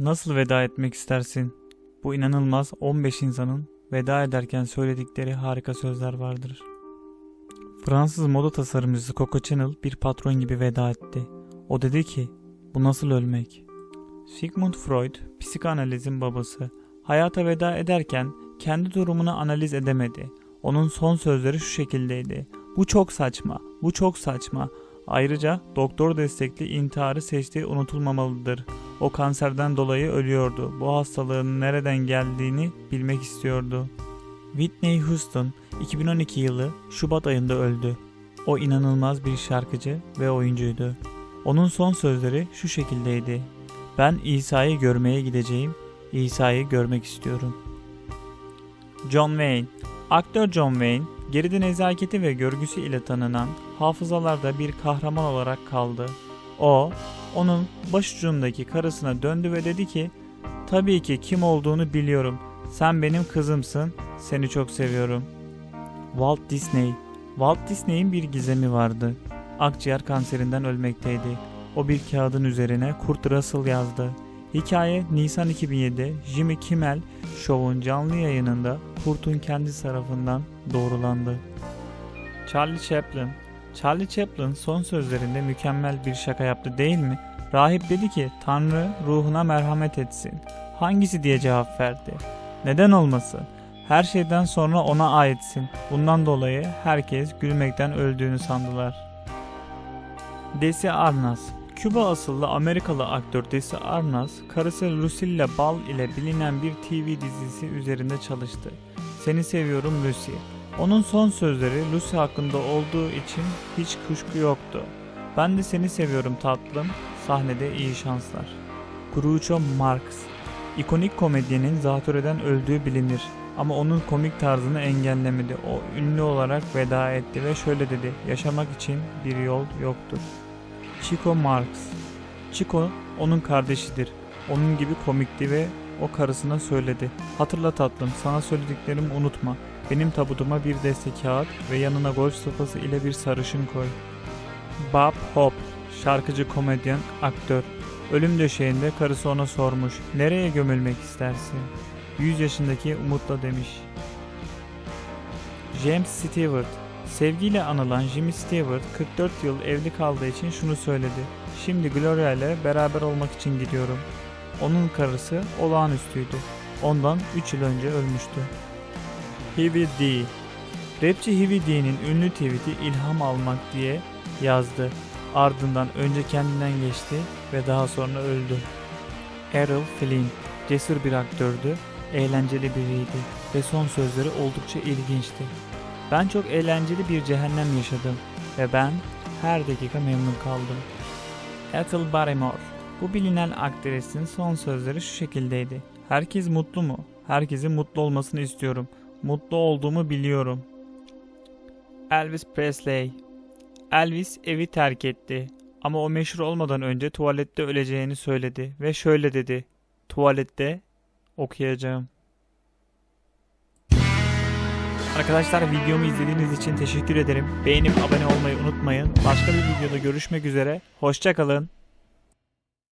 Nasıl veda etmek istersin? Bu inanılmaz 15 insanın veda ederken söyledikleri harika sözler vardır. Fransız moda tasarımcısı Coco Chanel bir patron gibi veda etti. O dedi ki, bu nasıl ölmek? Sigmund Freud, psikanalizin babası, hayata veda ederken kendi durumunu analiz edemedi. Onun son sözleri şu şekildeydi. Bu çok saçma, bu çok saçma. Ayrıca doktor destekli intiharı seçtiği unutulmamalıdır. O kanserden dolayı ölüyordu. Bu hastalığın nereden geldiğini bilmek istiyordu. Whitney Houston 2012 yılı Şubat ayında öldü. O inanılmaz bir şarkıcı ve oyuncuydu. Onun son sözleri şu şekildeydi. Ben İsa'yı görmeye gideceğim. İsa'yı görmek istiyorum. John Wayne Aktör John Wayne, geride nezaketi ve görgüsü ile tanınan hafızalarda bir kahraman olarak kaldı. O, onun başucundaki karısına döndü ve dedi ki, Tabii ki kim olduğunu biliyorum. Sen benim kızımsın. Seni çok seviyorum. Walt Disney Walt Disney'in bir gizemi vardı. Akciğer kanserinden ölmekteydi. O bir kağıdın üzerine Kurt Russell yazdı. Hikaye Nisan 2007 Jimmy Kimmel Show'un canlı yayınında Kurt'un kendisi tarafından doğrulandı. Charlie Chaplin Charlie Chaplin son sözlerinde mükemmel bir şaka yaptı değil mi? Rahip dedi ki Tanrı ruhuna merhamet etsin. Hangisi diye cevap verdi. Neden olmasın? Her şeyden sonra ona aitsin. Bundan dolayı herkes gülmekten öldüğünü sandılar. Desi Arnaz Küba asıllı Amerikalı aktör Desi Arnaz, karısı Lucille Ball ile bilinen bir TV dizisi üzerinde çalıştı. Seni seviyorum Lucy. Onun son sözleri Lucy hakkında olduğu için hiç kuşku yoktu. Ben de seni seviyorum tatlım. Sahnede iyi şanslar. Groucho Marx İkonik komedyenin zatürreden öldüğü bilinir. Ama onun komik tarzını engellemedi. O ünlü olarak veda etti ve şöyle dedi. Yaşamak için bir yol yoktur. Chico Marx Chico onun kardeşidir. Onun gibi komikti ve o karısına söyledi. Hatırla tatlım sana söylediklerimi unutma. Benim tabutuma bir deste kağıt ve yanına golf sopası ile bir sarışın koy. Bob Hope şarkıcı, komedyen, aktör. Ölüm döşeğinde karısı ona sormuş. Nereye gömülmek istersin? 100 yaşındaki Umut'la demiş. James Stewart Sevgiyle anılan Jimmy Stewart 44 yıl evli kaldığı için şunu söyledi. Şimdi Gloria ile beraber olmak için gidiyorum. Onun karısı olağanüstüydü. Ondan 3 yıl önce ölmüştü. Heavy D Rapçi Heavy D'nin ünlü tweet'i ilham almak diye yazdı. Ardından önce kendinden geçti ve daha sonra öldü. Errol Flynn cesur bir aktördü, eğlenceli biriydi ve son sözleri oldukça ilginçti. Ben çok eğlenceli bir cehennem yaşadım ve ben her dakika memnun kaldım. Ethel Barrymore Bu bilinen aktrisin son sözleri şu şekildeydi. Herkes mutlu mu? Herkesin mutlu olmasını istiyorum. Mutlu olduğumu biliyorum. Elvis Presley Elvis evi terk etti. Ama o meşhur olmadan önce tuvalette öleceğini söyledi ve şöyle dedi. Tuvalette okuyacağım. Arkadaşlar videomu izlediğiniz için teşekkür ederim. Beğenip abone olmayı unutmayın. Başka bir videoda görüşmek üzere. Hoşçakalın.